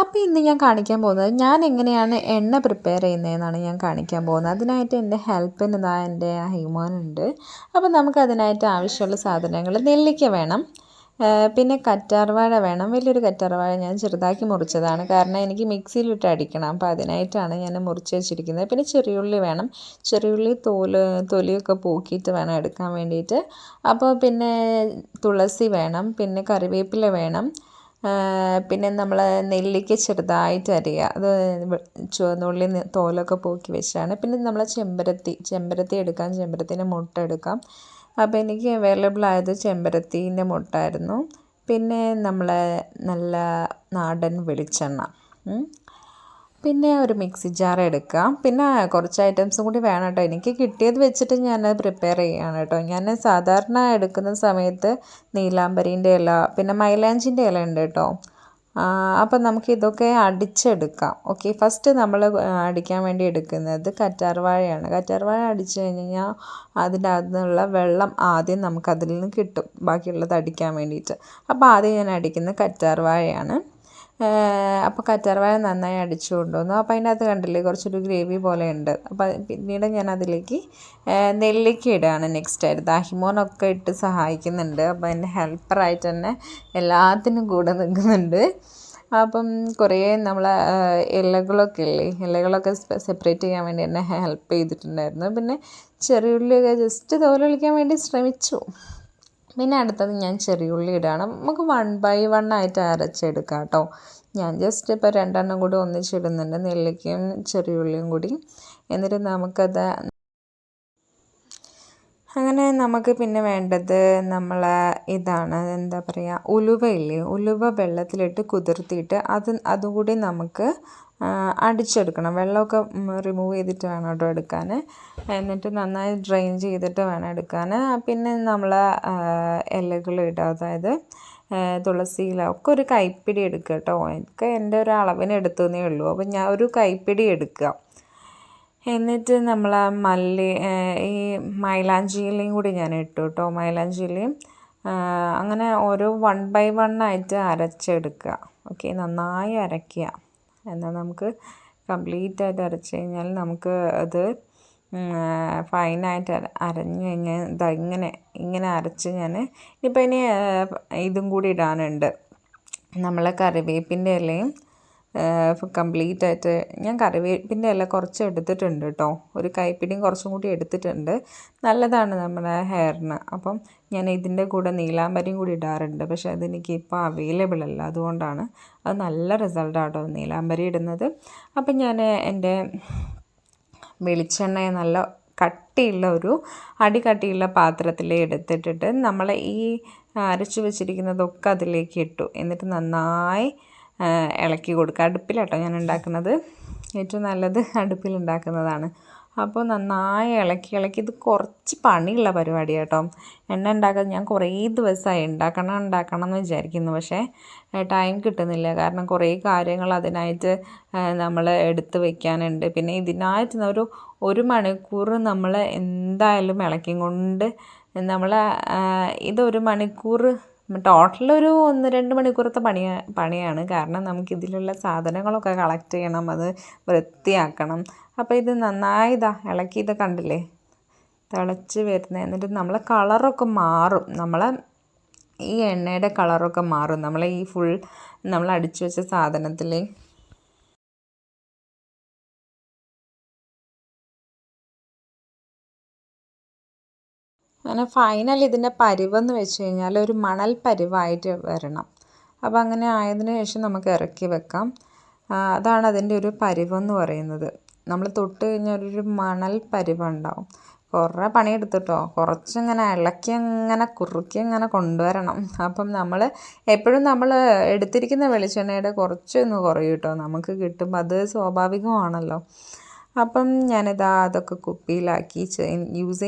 അപ്പോൾ ഇന്ന് ഞാൻ കാണിക്കാൻ പോകുന്നത് ഞാൻ എങ്ങനെയാണ് എണ്ണ പ്രിപ്പയർ ചെയ്യുന്നതെന്നാണ് ഞാൻ കാണിക്കാൻ പോകുന്നത്. അതിനായിട്ട് എന്റെ ഹെൽപ്പിന് ഇതാ എന്റെ ഹൈമോനുണ്ട് അപ്പോൾ നമുക്ക് അതിനായിട്ട് ആവശ്യമുള്ള സാധനങ്ങൾ നെല്ലിക്ക വേണം. പിന്നെ കറ്റാർവാഴ വേണം. വലിയൊരു കറ്റാർവാഴ ഞാൻ ചെറുതാക്കി മുറിച്ചതാണ്. കാരണം എനിക്ക് മിക്സിയിലിട്ട് അടിക്കണം. അപ്പോൾ അതിനായിട്ടാണ് ഞാൻ മുറിച്ച് വെച്ചിരിക്കുന്നത്. പിന്നെ ചെറിയുള്ളി വേണം. ചെറിയുള്ളി തോൽ തൊലിയൊക്കെ പോക്കിയിട്ട് വേണം എടുക്കാൻ വേണ്ടിയിട്ട്. അപ്പോൾ പിന്നെ തുളസി വേണം. പിന്നെ കറിവേപ്പില വേണം. പിന്നെ നമ്മൾ നെല്ലിക്ക ചെറുതായിട്ട് അരിയുക അത് ചുവന്നുള്ളി തോലൊക്കെ പോക്കി വെച്ചാണ്. പിന്നെ നമ്മൾ ചെമ്പരത്തി ചെമ്പരത്തി എടുക്കാം. ചെമ്പരത്തിന്റെ മുട്ട എടുക്കാം. അപ്പോൾ എനിക്ക് അവൈലബിൾ ആയത് ചെമ്പരത്തീന്റെ മുട്ടായിരുന്നു. പിന്നെ നമ്മൾ നല്ല നാടൻ വെളിച്ചെണ്ണ. പിന്നെ ഒരു മിക്സി ജാർ എടുക്കാം. പിന്നെ കുറച്ച് ഐറ്റംസും കൂടി വേണം കേട്ടോ എനിക്ക് കിട്ടിയത് വെച്ചിട്ട് ഞാനത് പ്രിപ്പയർ ചെയ്യുകയാണ് കേട്ടോ ഞാൻ സാധാരണ എടുക്കുന്ന സമയത്ത് നീലാംബരീന്റെ ഇല പിന്നെ മൈലാഞ്ചിന്റെ ഇല ഉണ്ട് കേട്ടോ അപ്പം നമുക്ക് ഇതൊക്കെ അടിച്ചെടുക്കാം. ഓക്കെ ഫസ്റ്റ് നമ്മൾ അടിക്കാൻ വേണ്ടി എടുക്കുന്നത് കറ്റാർവാഴയാണ്. കറ്റാർവാഴ അടിച്ചു കഴിഞ്ഞ് കഴിഞ്ഞാൽ അതിന്റെ അകത്തുനിന്നുള്ള വെള്ളം ആദ്യം നമുക്ക് അതിൽ നിന്ന് കിട്ടും. ബാക്കിയുള്ളത് അടിക്കാൻ വേണ്ടിയിട്ട്. അപ്പോൾ ആദ്യം ഞാൻ അടിക്കുന്നത് കറ്റാർവാഴയാണ്. അപ്പോൾ കറ്റാർവാഴ നന്നായി അടിച്ചു കൊണ്ടുവന്നു. അപ്പോൾ അതിന്റെ അകത്ത് കണ്ടില്ലേ കുറച്ചൊരു ഗ്രേവി പോലെ ഉണ്ട് അപ്പോൾ പിന്നീട് ഞാൻ അതിലേക്ക് നെല്ലിക്ക ഇടുകയാണ് നെക്സ്റ്റ് ആയിട്ട്. ദാഹിമോനൊക്കെ ഇട്ട് സഹായിക്കുന്നുണ്ട്. അപ്പോൾ എന്റെ ഹെൽപ്പറായിട്ട് തന്നെ എല്ലാത്തിനും കൂടെ നിൽക്കുന്നുണ്ട്. അപ്പം കുറേ നമ്മൾ ഇലകളൊക്കെ ഇല്ലേ ഇലകളൊക്കെ സെപ്പറേറ്റ് ചെയ്യാൻ വേണ്ടി എന്നെ ഹെൽപ്പ് ചെയ്തിട്ടുണ്ടായിരുന്നു. പിന്നെ ചെറിയുള്ളിയൊക്കെ ജസ്റ്റ് തോലൊളിക്കാൻ വേണ്ടി ശ്രമിച്ചു. പിന്നെ അടുത്തത് ഞാൻ ചെറിയുള്ളി ഇടുകയാണ് നമുക്ക് വൺ ബൈ വൺ ആയിട്ട് അരച്ചെടുക്കാം കേട്ടോ. ഞാൻ ജസ്റ്റ് ഇപ്പോൾ രണ്ടെണ്ണം കൂടി ഒന്നിച്ചിടുന്നുണ്ട്. നെല്ലിക്കയും ചെറിയുള്ളിയും കൂടി. എന്നിട്ട് നമുക്കത് അങ്ങനെ നമുക്ക് പിന്നെ വേണ്ടത് നമ്മൾ ഇതാണ് എന്താ പറയുക ഉലുവയില്ലേ? ഉലുവ വെള്ളത്തിലിട്ട് കുതിർത്തിയിട്ട് അത് അതുകൂടി നമുക്ക് അടിച്ചെടുക്കണം. വെള്ളമൊക്കെ റിമൂവ് ചെയ്തിട്ട് വേണം കേട്ടോ എടുക്കാൻ എന്നിട്ട് നന്നായി ഡ്രെയിൻ ചെയ്തിട്ട് വേണം എടുക്കാൻ പിന്നെ നമ്മൾ ഇലകൾ ഇടുക. അതായത് ഇല. ഒക്കെ ഒരു കൈപ്പിടി എടുക്കുക കേട്ടോ. എനിക്ക് എന്റെ ഒരു അളവിന് എടുത്തതേ ഉള്ളൂ. അപ്പോൾ ഞാൻ ഒരു കൈപ്പിടി എടുക്കുക. എന്നിട്ട് നമ്മൾ ആ മല്ലി ഈ മൈലാഞ്ചിയിലയും കൂടി ഞാൻ ഇട്ടു കേട്ടോ മൈലാഞ്ചിയിലയും. അങ്ങനെ ഓരോ വൺ ബൈ വൺ ആയിട്ട് അരച്ചെടുക്കുക. ഓക്കെ നന്നായി അരയ്ക്കുക. എന്നാൽ നമുക്ക് കംപ്ലീറ്റ് ആയിട്ട് അരച്ച് കഴിഞ്ഞാൽ നമുക്ക് അത് ഫൈനായിട്ട് അരഞ്ഞു കഴിഞ്ഞാൽ ഇതാ ഇങ്ങനെ ഇങ്ങനെ അരച്ച് ഞാൻ ഇപ്പം ഇനി ഇതും കൂടി ഇടാനുണ്ട്. നമ്മളെ കറിവേപ്പിന്റെ ഇലയും കംപ്ലീറ്റ് ആയിട്ട് ഞാൻ കറിവേപ്പിന്റെ ഇല കുറച്ച് എടുത്തിട്ടുണ്ട് കേട്ടോ. ഒരു കൈപ്പിടിയും കുറച്ചും കൂടി എടുത്തിട്ടുണ്ട്. നല്ലതാണ് നമ്മുടെ ഹെയറിന്. അപ്പം ഞാൻ ഇതിന്റെ കൂടെ നീലാംബരിയും കൂടി ഇടാറുണ്ട്. പക്ഷേ അതെനിക്ക് ഇപ്പോൾ അവൈലബിൾ അല്ല. അതുകൊണ്ടാണ് അത് നല്ല റിസൾട്ടാണ് കേട്ടോ നീലാംബരി ഇടുന്നത്. അപ്പം ഞാൻ എന്റെ വെളിച്ചെണ്ണയെ നല്ല കട്ടിയുള്ള ഒരു അടി കട്ടിയുള്ള പാത്രത്തിൽ എടുത്തിട്ടിട്ട് നമ്മൾ ഈ അരച്ചു വെച്ചിരിക്കുന്നതൊക്കെ അതിലേക്ക് ഇട്ടു. എന്നിട്ട് നന്നായി ഇളക്കി കൊടുക്കുക. അടുപ്പിലാട്ടോ ഞാൻ ഉണ്ടാക്കുന്നത്. ഏറ്റവും നല്ലത് അടുപ്പിൽ ഉണ്ടാക്കുന്നതാണ്. അപ്പോൾ നന്നായി ഇളക്കി ഇളക്കി. ഇത് കുറച്ച് പണിയുള്ള പരിപാടി കേട്ടോ എണ്ണ ഉണ്ടാക്കാൻ ഞാൻ കുറേ ദിവസമായി ഉണ്ടാക്കണം ഉണ്ടാക്കണം എന്ന് വിചാരിക്കുന്നു. പക്ഷേ ടൈം കിട്ടുന്നില്ല. കാരണം കുറേ കാര്യങ്ങൾ അതിനായിട്ട് നമ്മൾ എടുത്ത് വെക്കാനുണ്ട്. പിന്നെ ഇതിനായിട്ട് ഒരു ഒരു മണിക്കൂർ നമ്മൾ എന്തായാലും ഇളക്കിയും കൊണ്ട് നമ്മൾ ഇതൊരു മണിക്കൂർ ടോട്ടൽ ഒരു ഒന്ന് രണ്ട് മണിക്കൂറത്തെ പണി പണിയാണ്. കാരണം നമുക്ക് ഇതിലുള്ള സാധനങ്ങളൊക്കെ കളക്ട് ചെയ്യണം അത് വൃത്തിയാക്കണം. അപ്പോൾ ഇത് നന്നായി ഇതാ ഇളക്കി ഇത് കണ്ടില്ലേ? തിളച്ച് വരുന്നത്. എന്നിട്ട് നമ്മളെ കളറൊക്കെ മാറും. നമ്മളെ ഈ എണ്ണയുടെ കളറൊക്കെ മാറും. നമ്മളെ ഈ ഫുൾ നമ്മൾ അടിച്ചു വെച്ച സാധനത്തിൽ അങ്ങനെ ഫൈനൽ ഇതിന്റെ പരിവെന്ന് വെച്ച് കഴിഞ്ഞാൽ ഒരു മണൽ പരിവായിട്ട് വരണം. അപ്പോൾ അങ്ങനെ ആയതിനു ശേഷം നമുക്ക് ഇറക്കി വെക്കാം. അതാണ് അതിന്റെ ഒരു പരിവെന്ന് പറയുന്നത്. നമ്മൾ തൊട്ട് കഴിഞ്ഞാൽ ഒരു മണൽ പരിവുണ്ടാവും. കുറേ പണിയെടുത്തിട്ടോ കുറച്ചിങ്ങനെ ഇളക്കി അങ്ങനെ കുറുക്കി അങ്ങനെ കൊണ്ടുവരണം. അപ്പം നമ്മൾ എപ്പോഴും നമ്മൾ എടുത്തിരിക്കുന്ന വെളിച്ചെണ്ണയുടെ കുറച്ചൊന്ന് കുറയും കേട്ടോ നമുക്ക് കിട്ടും അത് സ്വാഭാവികമാണല്ലോ. അപ്പം ഞാനിതാ അതൊക്കെ കുപ്പിയിലാക്കി യൂസ്